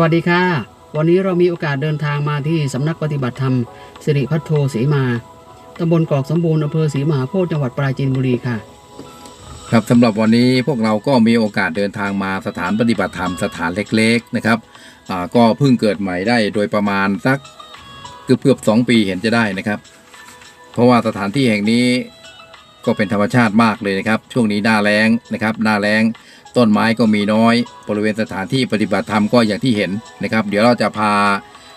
วัสดีค่ะ วันนี้เรามีโอกาสเดินทางมาที่สำนักปฏิบัติธรรมสิริพัทโทศรีมาตำบลกอกสมบูรณ์อำเภอศรีมหาโพธิ์จังหวัดปราจีนบุรีค่ะ ครับสำหรับวันนี้พวกเราก็มีโอกาสเดินทางมาสถานปฏิบัติธรรมสถานเล็กๆนะครับก็เพิ่งเกิดใหม่ได้โดยประมาณสักเกือบเกือบสองปีเห็นจะได้นะครับ เพราะว่าสถานที่แห่งนี้ ก็เป็นธรรมชาติมากเลยนะครับ ช่วงนี้หน้าแล้งนะครับ หน้าแล้งต้นไม้ก็มีน้อย บริเวณสถานที่ปฏิบัติธรรมก็อย่างที่เห็นนะครับ เดี๋ยวเราจะพา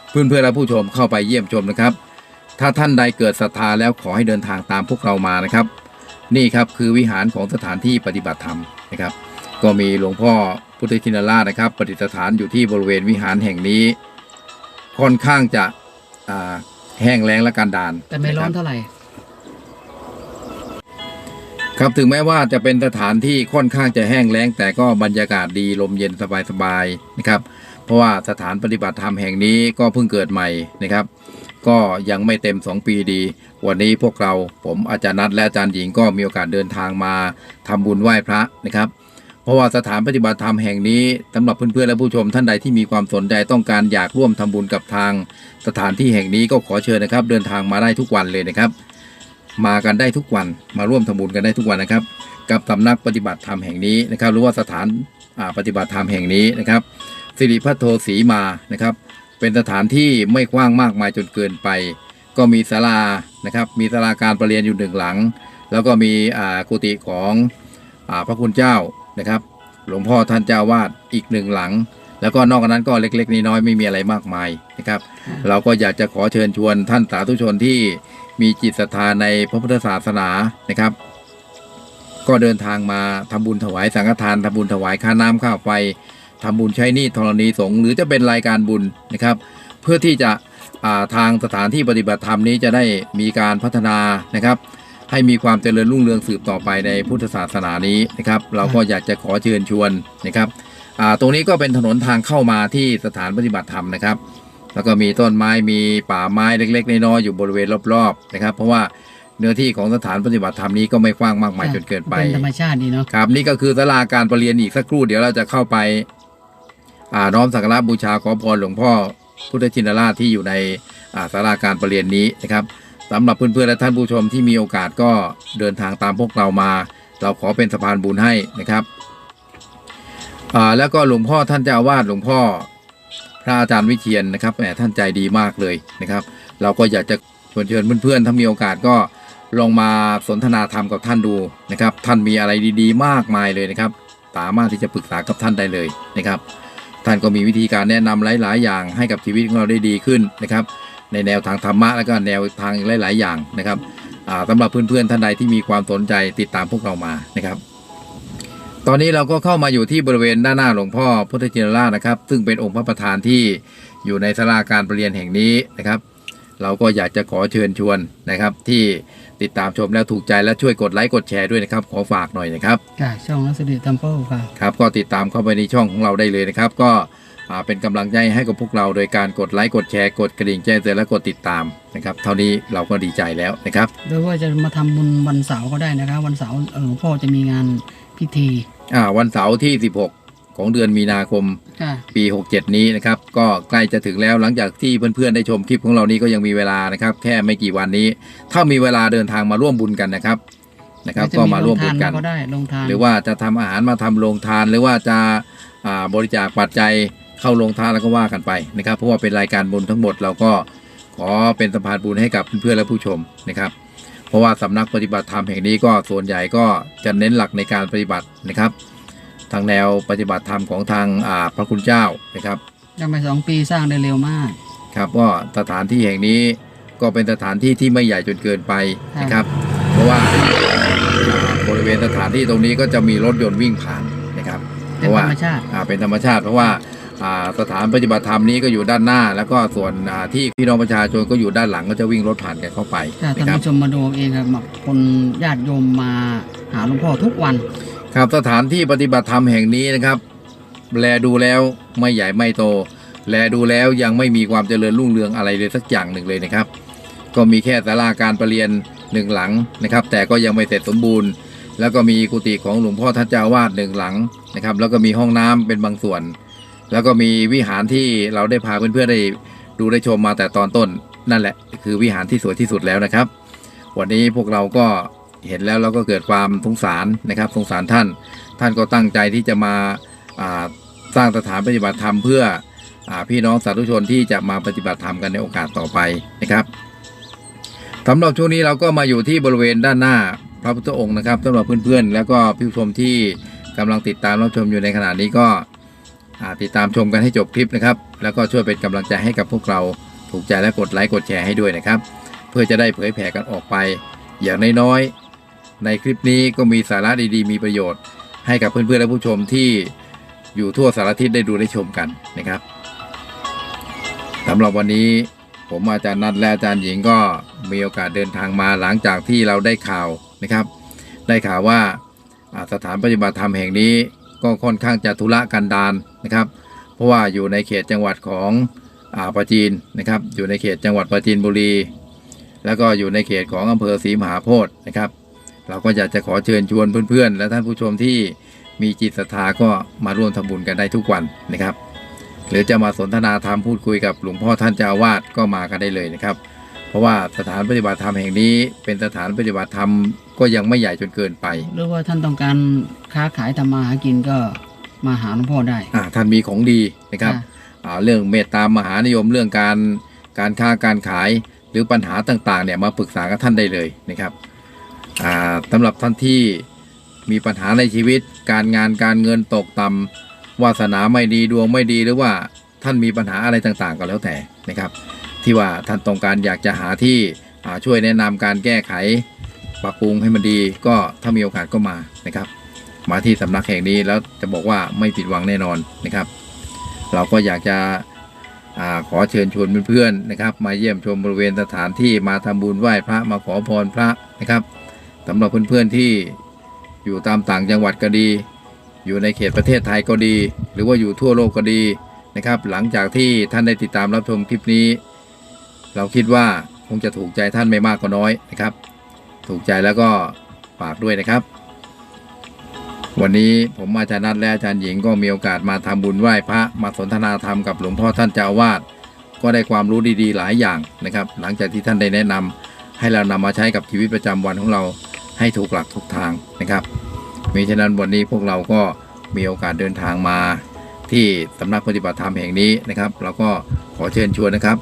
เพื่อนๆและผู้ชมเข้าไปเยี่ยมชมนะครับ ถ้าท่านใดเกิดศรัทธาแล้วขอให้เดินทางตามพวกเรามานะครับ นี่ครับคือวิหารของสถานที่ปฏิบัติธรรมนะครับ ก็มีหลวงพ่อพุทธชินราชนะครับปฏิสถานอยู่ที่บริเวณวิหารแห่งนี้ ค่อนข้างจะอ่าแห้งแล้งและกันดานแต่ไม่ร้อนะคบเท่าไหร่ ครับถึงแม้ว่าจะเป็นสถานที่ค่อนข้างจะแห้งแล้ง แต่ก็บรรยากาศดีลมเย็นสบายๆนะครับเพราะว่าสถานปฏิบัติธรรมแห่งนี้ก็เพิ่งเกิดใหม่นะครับ ก็ยังไม่เต็ม 2 ปีดี วันนี้พวกเราผมอาจารย์นัทและอาจารย์หญิงก็มีโอกาสเดินทางมาทำบุญไหว้พระนะครับ เพราะว่าสถานปฏิบัติธรรมแห่งนี้สำหรับเพื่อนๆและผู้ชมท่านใดที่มีความสนใจต้องการอยากร่วมทำบุญกับทาง สถานที่แห่งนี้ก็ขอเชิญนะครับ เดินทางมาได้ทุกวันเลยนะครับ มากันได้ทุกวันมาร่วมทำบุญกันได้ทุกวันนะครับ กับสำนักปฏิบัติธรรมแห่งนี้นะครับ หรือว่าสถานปฏิบัติธรรมแห่งนี้นะครับสิริพัทโทศรีมานะครับ เป็นสถานที่ไม่กว้างมากมายจนเกินไป ก็มีศาลานะครับ มีศาลาการประเรียนอยู่หนึ่งหลัง แล้วก็มีอ่ากุฏิของอาพระคุณเจ้านะครับ หลวงพ่อท่านเจ้าวาดอีกหนึ่งหลัง แล้วก็นอกจากนั้นก็เล็กๆน้อยๆไม่มีอะไรมากมายนะครับ เราก็อยากจะขอเชิญชวนท่านสาธุชนที่ มีจิตศรัทธาในพระพุทธศาสนานะครับ ก็เดินทางมาทำบุญถวายสังฆทานทำบุญถวายค่าน้ำค่าไฟทำบุญใช้หนี้ธรณีสงฆ์หรือจะเป็นรายการบุญนะครับ เพื่อที่จะาทางสถานที่ปฏิบัติธรรมนี้จะได้มีการพัฒนานะครับ ให้มีความเจริญรุ่งเรืองสืบต่อไปในพุทธศาสนานี้นะครับ เราก็อยากจะขอเชิญชวนนะครับตรงนี้ก็เป็นถนนทางเข้ามาที่สถานปฏิบัติธรรมนะครับ แล้วก็มีต้นไม้มีป่าไม้เล็กๆน้อยๆอยู่บริเวณรอบๆนะครับ เพราะว่าเนื้อที่ของสถานปฏิบัติธรรมนี้ก็ไม่กว้างมากมายจนเกินไปเป็นธรรมชาติดีเนาะครับนี่ก็คือศาลาการประเรียนอีกสักครู่เดี๋ยวเราจะเข้าไปอ่าน้อมสักการะบูชาขอพรหลวงพ่อพุทธชินราชที่อยู่ในอ่าศาลาการประเรียนนี้นะครับสำหรับเพื่อนๆและท่านผู้ชมที่มีโอกาสก็เดินทางตามพวกเรามา เราขอเป็นสะพานบุญให้นะครับอ่าแล้วก็หลวงพ่อท่านเจ้าอาวาสหลวงพ่อ พระอาจารย์วิเชียนนะครับแหมท่านใจดีมากเลยนะครับ เราก็อยากจะชวนเชิญเพื่อนๆถ้ามีโอกาสก็ลองมาสนทนาธรรมกับท่านดูนะครับ ท่านมีอะไรดีๆ มากมายเลยนะครับ สามารถที่จะปรึกษากับท่านได้เลยนะครับ ท่านก็มีวิธีการแนะนำหลาย ๆ อย่างให้กับชีวิตของเราได้ดีขึ้นนะครับ ในแนวทางธรรมะแล้วก็แนวทางหลาย ๆ อย่างนะครับสำหรับเพื่อนๆท่านใดที่มีความสนใจติดตามพวกเรามานะครับ ตอนนี้เราก็เข้ามาอยู่ที่บริเวณด้านหน้าหลวงพ่อพุทธจินราชนะครับ ซึ่งเป็นองค์พระประธานที่อยู่ในศาลาการประเรียนแห่งนี้นะครับ เราก็อยากจะขอเชิญชวนนะครับ ที่ติดตามชมแล้วถูกใจและช่วยกดไลค์กดแชร์ด้วยนะครับ ขอฝากหน่อยนะครับค่ะช่องนักสิริทัมเปิลค่ะครับก็ติดตามเข้าไปในช่องของเราได้เลยนะครับ ก็อ่าเป็นกำลังใจให้กับพวกเราโดยการกดไลค์กดแชร์กดกระดิ่งแจ้งเตือนและกดติดตามนะครับ เท่านี้เราก็ดีใจแล้วนะครับโดยว่าจะมาทำบุญวันเสาร์ก็ได้นะครับ วันเสาร์หลวงพ่อจะมีงานพิธี อ่าวันเสาร์ที่ 16 ของเดือนมีนาคมค่ะ ปี 67 นี้นะครับ ก็ใกล้จะถึงแล้วหลังจากที่เพื่อนๆได้ชมคลิปของเรานี้ก็ยังมีเวลานะครับ แค่ไม่กี่วันนี้ ถ้ามีเวลาเดินทางมาร่วมบุญกันนะครับนะครับจะก็มาร่วมบุญโงทกัน ก็ได้ลงทานหรือว่าจะทำอาหารมาทำโรงทาน หรือว่าจะอ่าบริจาคปัจจัยเข้าโรงทานแล้วก็ว่ากันไปนะครับ เพราะว่าเป็นรายการบุญทั้งหมดเราก็ขอเป็นสะพานบุญให้กับเพื่อนๆและผู้ชมนะครับ เพราะว่าสำนักปฏิบัติธรรมแห่งนี้ก็ส่วนใหญ่ก็จะเน้นหลักในการปฏิบัตินะครับทางแนวปฏิบัติธรรมของทางอ่าพระคุณเจ้านะครับยังไปสองปีสร้างได้เร็วมาก ครับก็สถานที่แห่งนี้ก็เป็นสถานที่ที่ไม่ใหญ่จนเกินไปนะครับ เพราะว่าอ่าบริเวณสถานที่ตรงนี้ก็จะมีรถยนต์วิ่งผ่านนะครับ เพเป็นราะธว่ารรมชาติอ่าเป็นธรรมชาติเพราะว่าอ่า สถานปฏิบัติธรรมนี้ก็อยู่ด้านหน้า แล้วก็ส่วนอ่าที่พี่น้องประชาชนก็อยู่ด้านหลังก็จะวิ่งรถผ่านกันเข้าไปค่ะท่านนะครับผู้ชมมาดูเองครับแบบคนญาติโยมมาหาหลวงพ่อทุกวัน ครับสถานที่ปฏิบัติธรรมแห่งนี้นะครับ แลดูแล้วไม่ใหญ่ไม่โต แลดูแล้วยังไม่มีความเจริญรุ่งเรืองอะไรเลยสักอย่างหนึ่งเลยนะครับ ก็มีแค่ศาลาการประเรียนหนึ่งหลังนะครับ แต่ก็ยังไม่เสร็จสมบูรณ์ แล้วก็มีกุฏิของหลวงพ่อท่านเจ้าอาวาดหนึ่งหลังนะครับ แล้วก็มีห้องน้ำเป็นบางส่วน แล้วก็มีวิหารที่เราได้พาเพื่อนๆได้ดูได้ชมมาแต่ตอนต้นนั่นแหละ คือวิหารที่สวยที่สุดแล้วนะครับ วันนี้พวกเราก็เห็นแล้วเราก็เกิดความสงสารนะครับสงสารท่าน ท่านก็ตั้งใจที่จะมาาสร้างสถานปฏิบัติธรรมเพื่ออพี่น้องสาธุชนที่จะมาปฏิบัติธรรมกันในโอกาสต่อไปนะครับสำหรับช่วงนี้เราก็มาอยู่ที่บริเวณด้านหน้าพระพุทธองค์นะครับสำหรับเพื่อนๆ แล้วก็ผู้ชมที่กำลังติดตามรับชมอยู่ในขณะนี้ก็ ติดตามชมกันให้จบคลิปนะครับ แล้วก็ช่วยเป็นกำลังใจให้กับพวกเราถูกใจและกดไลค์กดแชร์ให้ด้วยนะครับ เพื่อจะได้เผยแผ่กันออกไป อย่างน้อยๆในคลิปนี้ก็มีสาระดีๆ มีประโยชน์ ให้กับเพื่อนๆและผู้ชมที่อยู่ทั่วสารทิศได้ดูได้ชมกันนะครับสำหรับวันนี้ผมอาจารย์นัดและอาจารย์หญิงก็มีโอกาสเดินทางมาหลังจากที่เราได้ข่าวนะครับ ได้ข่าวว่าสถานปฏิบัติธรรมแห่งนี้ ก็ค่อนข้างจะทุระกันดารนะครับ เพราะว่าอยู่ในเขตจังหวัดของอ่าปราจีนนะครับ อยู่ในเขตจังหวัดปราจีนบุรี แล้วก็อยู่ในเขตของอำเภอศรีมหาโพธิ์นะครับ เราก็อยากจะขอเชิญชวนเพื่อนๆ และท่านผู้ชมที่มีจิตศรัทธาก็มาร่วมทำบุญกันได้ทุกวันนะครับ หรือจะมาสนทนาธรรมพูดคุยกับหลวงพ่อท่านเจ้าวาสก็มากันได้เลยนะครับ เพราะว่าสถานปฏิบัติธรรมแห่งนี้ เป็นสถานปฏิบัติธรรมก็ยังไม่ใหญ่จนเกินไป หรือว่าท่านต้องการค้าขายทำมาหากินก็มาหาหลวงพ่อได้อ่าท่านมีของดีนะครับค่ะอ่าเรื่องเมตตามหานิยมเรื่องการการค้าการขายหรือปัญหาต่างๆเนี่ยมาปรึกษากับท่านได้เลยนะครับอ่าสำหรับท่านที่มีปัญหาในชีวิต การงานการเงินตกต่ำวาสนาไม่ดีดวงไม่ดีหรือว่าท่านมีปัญหาอะไรต่างๆก็แล้วแต่นะครับที่ว่าท่านต้องการอยากจะหาที่ช่วยแนะนำการแก้ไข ปรับปรุงให้มันดีก็ถ้ามีโอกาสก็มานะครับ มาที่สำนักแห่งนี้แล้วจะบอกว่าไม่ผิดหวังแน่นอนนะครับ เราก็อยากจะอขอเชิญชวนเพื่อนๆนะครับ มาเยี่ยมชมบริเวณสถานที่มาทำบุญไหว้พระมาขอพรพระนะครับสำหรับเพื่อนๆที่อยู่ตามต่างจังหวัดก็ดี อยู่ในเขตประเทศไทยก็ดี หรือว่าอยู่ทั่วโลกก็ดีนะครับ หลังจากที่ท่านได้ติดตามรับชมคลิปนี้ เราคิดว่าคงจะถูกใจท่านไม่มากก็น้อยนะครับ ถูกใจแล้วก็ฝากด้วยนะครับ วันนี้ผมอาจารย์นัทและอาจารย์หญิงก็มีโอกาสมาทำบุญไหว้พระมาสนทนาธรรมกับหลวงพ่อท่านเจ้าวาสก็ได้ความรู้ดีๆ หลายอย่างนะครับ หลังจากที่ท่านได้แนะนำให้เรานำมาใช้กับชีวิตประจำวันของเราให้ถูกหลักถูกทางนะครับมีฉะนั้นวันนี้พวกเราก็มีโอกาสเดินทางมาที่สำนักปฏิบัติธรรมแห่งนี้นะครับ เราก็ขอเชิญชวนนะครับ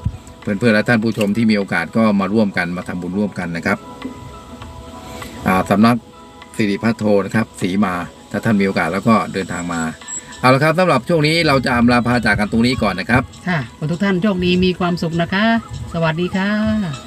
เพื่อนๆและท่านผู้ชมที่มีโอกาสก็มาร่วมกันมาทำบุญร่วมกันนะครับสำสำนักสิริพัฒโทนะครับสีมาถ้าท่านมีโอกาสแล้วก็เดินทางมาเอาละครับสำหรับช่วงนี้เราจะอำลาพาจากกันตรงนี้ก่อนนะครับ ค่ะขอทุกท่านโชคดีมีความสุขนะคะ สวัสดีค่ะ